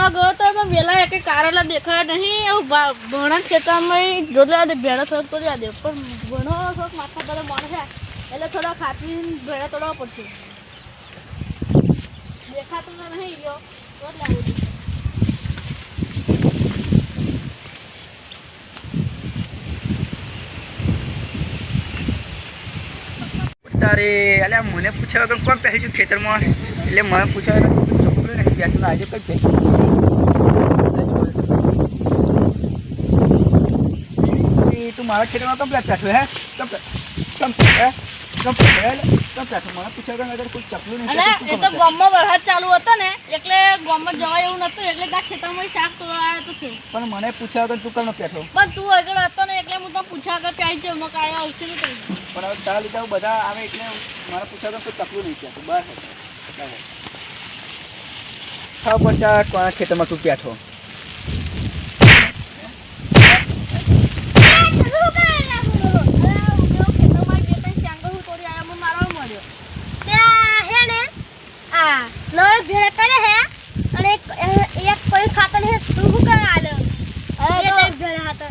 જોવા ગયો તો એમાં વેલા એક કારેલા દેખાયા નહીં. એવું ભણા ખેતરમાં જોડે ભેળો થોડોક તો દે. પણ ભણો થોડોક માથા પર મળે છે. એટલે થોડો ખાતી ભેળા તોડવા પડશે. દેખાતું નહીં ગયો તો જ લાવું તારે, અલ્યા મને પૂછ્યા વગર કોણ પહેર્યું ખેતરમાં? એટલે મને પૂછ્યા વગર નથી બેઠું આજે કઈ પહેરી એ તું મારા ખેતરમાં કમ બેઠો હે? કમ કમ હે કમ હે કમ બેઠો મને પૂછ્યા વગર કોઈ ચપલું નહીં એ તો ગામમાં વરસાદ ચાલુ હતો ને એટલે ગામમાં જવાય એવું નતું એટલે ત્યાં ખેતરમાં શાક તોડવા આવ્યો તો છું. પણ મને પૂછ્યા વગર તું કમ બેઠો પણ તું આગળ હતો ને એટલે હું તો પૂછ્યા આગળ પ્યાઈ છે મકા આવ્યા આવશે નહીં પણ હવે તારા લીધે બધા આવે એટલે મારે પૂછ્યા વગર કોઈ ચપલું નહીં કહેતું બસ. ખાવ પછી કોના ખેતરમાં તું બેઠો ત્યાં હે ને આ નવે ભેળ કરે હે અને એક એક કોઈ ખાતર હે તું શું કરે આલો હવે એ તો તઈ ભેળ હાથર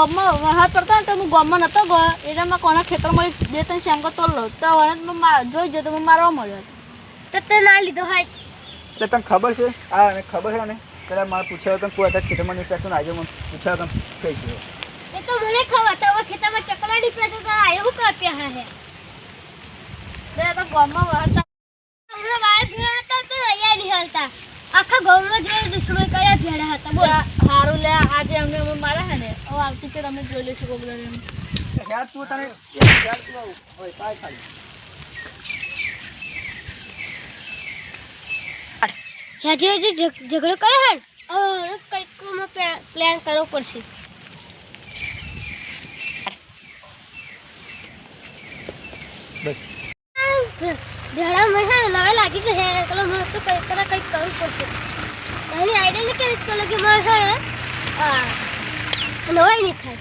ગામમાં વરસાદ પડતો ને તો હું ગામમાં નતો ગયો. એટલે મેં કોના ખેતરમાં બે ત્રણ શેંગો તોડલો. તો વરસાદ મેં જોઈ જતો મને મારવા મળ્યો તો તે ના લીધો હોય. એટલે તને ખબર છે? આ અને ખબર છે ને કદાચ મારે પૂછ્યા તમે કોઈ અત્યારે ખેતરમાં નહીં પહેરતું ને આજે મને પૂછ્યા તમે થઈ ગયો. એ તો મને ખબર તો હવે ખેતરમાં ચકલા ની પેટે તો આયો હું કાપ્યા હે? હે તો ગામમાં વરસાદ હમણાં વાય ભેળ હતા તો અહીંયા નહીં હાલતા આખા ગામમાં જે દુશ્મન કર્યા ભેળ હતા બોલ. સારું લે આજે અમને અમે મારા હે ને. હવે આવતી કે અમે જોઈ લઈશું કોક એમ. યાર તું તને યાર તું આવું. હોય કાંઈ ખાલી. હજી હજી ઝગ- ઝઘડો કર્યો હે? કંઈક પ્લાન કરવો પડશે બસ ભેળા મેં હે નવે લાગી ગઈ હે એટલે મને તો કંઈક કરા કંઈક કરવું પડશે એની આઈડિયા ને કે રીતે કે મારે હે ને આ નવાઈ નહીં થાય.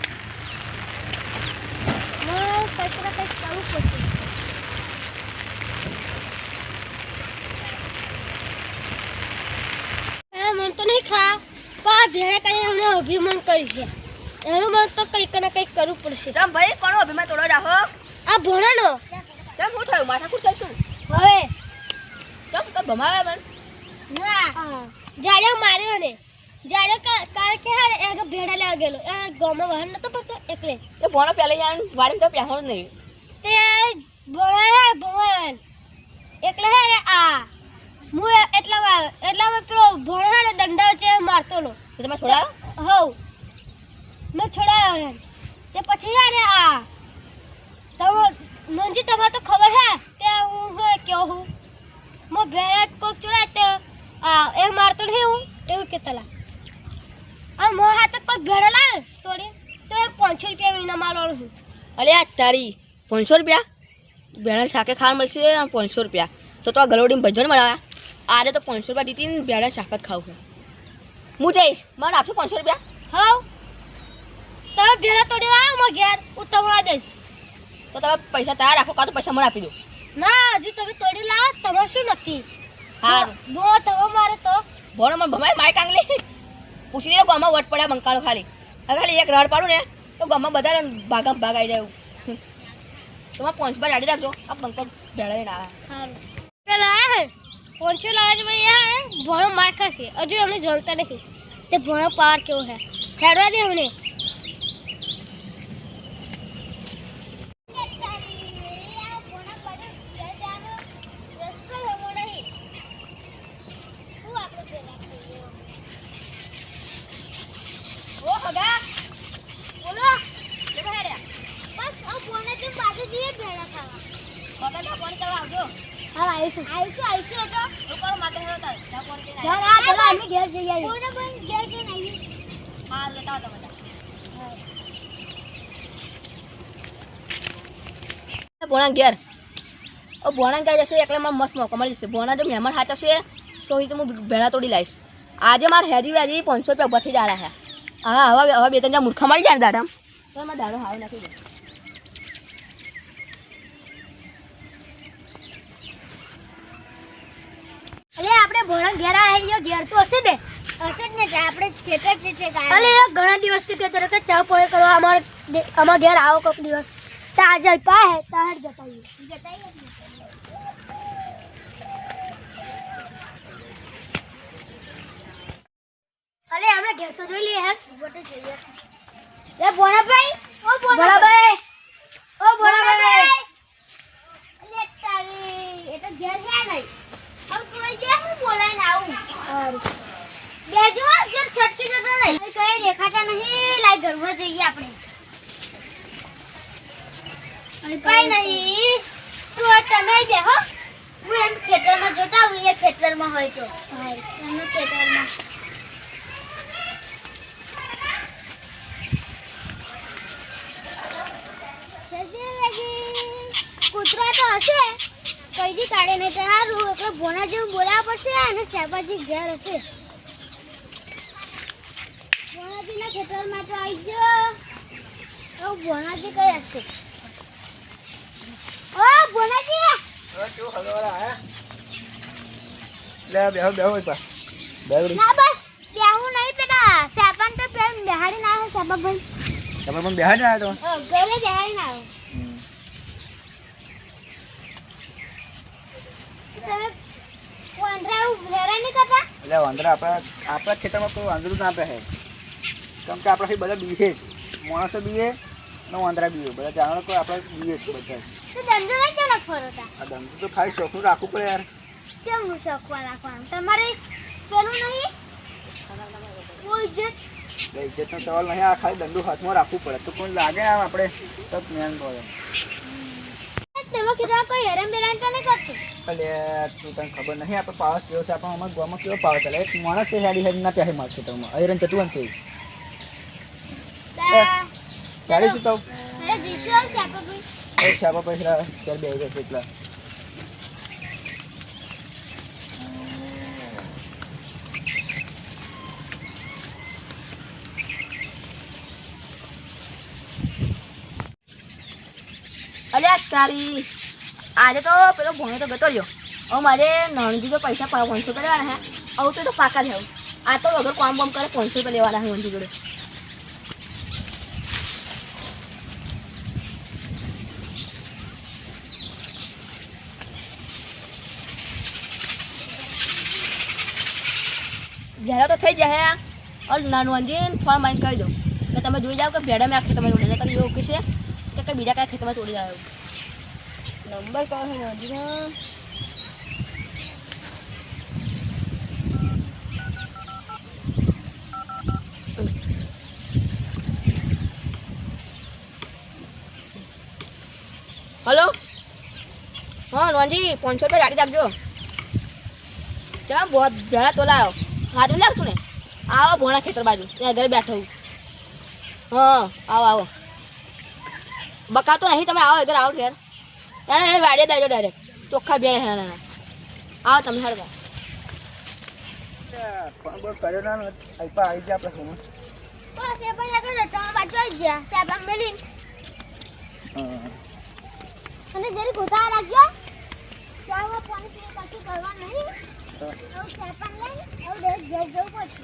મારે કંઈક કરા કંઈક કરવું પડશે. મન તો નહીં ખા પણ આ ભેળા કરીને અમને અભિમાન કરી છે. એનું મન તો કંઈક ને કંઈક કરવું પડશે. ભાઈ કોનો અભિમાન? તોડો જાહો આ ભોણાનો ચમ હું થયું? માથાકૂટ થઈ છું. હવે ચમ તો ભમાવે મન. ના. જાડે માર્યો ને. જાડે કાલ કે હારે એક ભેડા લેવા ગયેલો. એ ગામમાં વાહન નતો પડતો એટલે એ ભણો પેલે યાર વાડી તો પહેણો જ નહીં. તે ભણાય હે ભણાય એટલે હે આ. હું એટલા એટલા માં પેલો ભણો હે દંડા છે મારતો લો તમે છોડા હો મેં છોડાયો તે પછી હે આ. તમે મંજી તમારે તો ખબર હે? હું હે હું મો ભેળા કોક ચોરાય તે આ એ મારતો નહીં હું એવું કે તલા આ મો હાથે કોક ભેળા લાવે? તોડી તો એ પાંચસો રૂપિયા મહિના માલવાનું હું અલે આ તારી પાંચસો રૂપિયા? ભેડા શાકે ખાવા મળશે અને પાંચસો રૂપિયા? તો તો આ ગલોડીને ભજન મળાવ્યા આરે તો પાંચસો રૂપિયા દીધી ભેડા શાક જ ખાવું હું જઈશ. મને આપશો પાંચસો રૂપિયા? હા તમે ભેળા તોડી આવો મો ઘેર. હું તમારા દઈશ તો તમે પૈસા તૈયાર રાખો કાં તો પૈસા મને આપી દો. ના હજી તમે તોડી લાવો તમારે શું નથી હા બો તમે મારે તો. ભણો મને ભમાય માય કાંગલી. પૂછી લે ગામમાં વટ પડ્યા બંકાળો ખાલી. ખાલી એક રડ પાડું ને તો ગામમાં બધા ભાગા ભાગ આવી જાય તમે પોંચ પર આડી રાખજો. આ બંકો ભેળા ના આવે. પેલા હે પોંચો લાવે છે હે. ભણો માર ખાશે. હજુ અમને જલતા નથી. તે ભણો પાર કેવો હે. ખેડવા દે અમને ઓ હગા બોલો બસ આ ભણે જે બાજુ જઈએ ભેળા ખાવા હગા ફોન કરવા આવજો હા આવીશું આવીશું આવીશું એટલે ઉપર માથે હેરો તાર જા ફોન કરીને ચાલ આ ચાલો અમે ઘેર જઈ આવીએ કોને પણ ઘેર જઈને આવીએ હા લેતા આવો તમે ભોણા ઘેર ઓ ભોણા ઘેર જશે એટલે મને મસ્ત મોકો મળી જશે ભોણા જો મહેમાન સાચવશે તો અહીં તો હું ભેળા તોડી લાવીશ આજે મારે હેરી વેરી પાંચસો રૂપિયા ઊભા થઈ જાય છે હા હવે હવે બે ત્રણ જ્યાં મૂર્ખા મળી જાય ને દાડા તો મારે દાડો હાવ નાખી દે અરે આપણે ભણા ઘેર આવ્યા ઘેર તો હશે ને. હશે જ ને કે આપણે ખેતર છે છે ગાય અલે એ ઘણા દિવસથી કહેતા હતા કે ચા પોળે કરવા અમારે દે- અમારા ઘેર આવો કોઈક દિવસ. તો આજે પાય તાર જતાઈએ. જતાઈએ જ ને. અલે આપણે ઘેર તો જોઈ લઈએ યાર બોટે જોઈએ. લે ભોણાભાઈ. ઓ ભોળાભાઈ ઓ ભોળાભાઈ લે તારી એ તો ઘેર છે નહીં હવે તું અહીં ગયા હું બોલાઈને આવું બેજો જો છટકી જતો નહીં કઈ કઈ દેખાતા નહીં. લાઈ ઘરમાં જઈએ આપણે. કઈ નહીં. તું તમે બે હું. એમ ખેતરમાં જોતા આવું એ ખેતરમાં હોય તો. એમનું ખેતરમાં. કૂતરો તો હશે. કઈથી કાઢે નહીં તારું એટલે ભોના જેવું બોલાવવા પડશે અને શાકભાજી ઘેર હશે. ભોનાજીના ખેતરમાં તો આવી ગયો. ભોનાજી કઈ હશે? ઓ ભોનાજી? લે બેહો બેહો બેહો. ના બસ બેહું નહીં પેલા. સાપાન તો બેહાડી ના આવે સાપા ભાઈ તમે પણ બેહાડી ના તો? અ, ઘરે બેહાડી ના આવે તમે વાંદરા એવું હેરાન નહીં કરતા એટલે વાંદરા આપણા આપણા ખેતરમાં કોઈ વાંદરું ના પહેરે કેમ કે આપણા બધા બીએ માણસો ને વાંદરા બીએ બધા જાણો આપણે બીએ જ તો ખાલી શોખનું રાખવું પડે યાર. કેમનું તમારે પેલું નહીં કોઈ સવાલ નહીં, આ ખાલી દંડો હાથમાં રાખવું પડે. તો કોઈ લાગે આમ આપણે? તો જ્ઞાન બોલે. તમે કીધું કોઈ બેરાન તું તને ખબર નહીં. આપણે પાવર કેવો છે. આપણે અમારા ગામમાં કેવો પાવર ચાલે. એક માણસ છે હેડી હેડી ના પહેરે મારા ખેતરમાં અહિરણ જતું અંતે ત્યારે શું કહું? અરે જીસુ છે આપણે ભાઈ એક છાપા પૈસા ત્યારે બે જશે એટલા. અલ્યા તારી. આજે તો પેલો ભણો તો ગતો રહ્યો. હવે મારે નાણજી તો પૈસા પાંચસો રૂપિયા લેવાના હે. આવું તો પાકા થયું આ તો વગર કામ બામ કરે પાંચસો રૂપિયા લેવાના હે નાણજી જોડે. ભેડા તો થઈ જાય और નાનવંજી ફોન મારી કહી દો. કે તમે જોઈ જાઓ કે ભેડા મેં આ ખેતરમાં જોડે તો એવું કહેશે કે કંઈ બીજા કાંઈ ખેતરમાં ચોરી જાય નંબર કહો છે નંદીનો હલો હા નોનજી પાંચસો રૂપિયા ગાડી રાખજો ચાલ બહુ જણા તો લાવો હાથું લાગતું ને આવો ભોણા ખેતર બાજુ ત્યાં ઘરે બેઠો હું હા આવો આવો બકાતો નહીં તમે આવો ઘર આવો ઘેર એને એને વાડીએ દેજો ડાયરેક્ટ ચોખ્ખા બે ના ના આવો તમે હળવા ફોન બોલ કર્યો ના, ને. પૈસા આવી ગયા આપણે ફોન બસ એ પણ આગળ રટાવા બાજુ આવી ગયા સાહેબ મેલી અને જરી ગોતા રાખજો ચાલો ફોન કે કશું કરવા નહીં હા. હવે સાહેબ લઈને હવે ડેર ઘેર જવું પડશે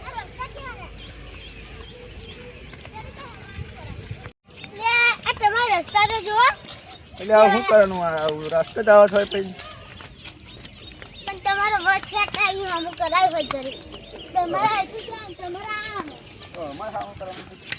આ રસ્તા ક્યાં છે? લે, આ તમારો રસ્તા તો જુઓ એટલે આ શું કરવાનું? આ રસ્તો જ આવવા થાય પછી. પણ તમારો વટ કરાય હોય જરી તમારા તમારા અમારે શું કરવાનું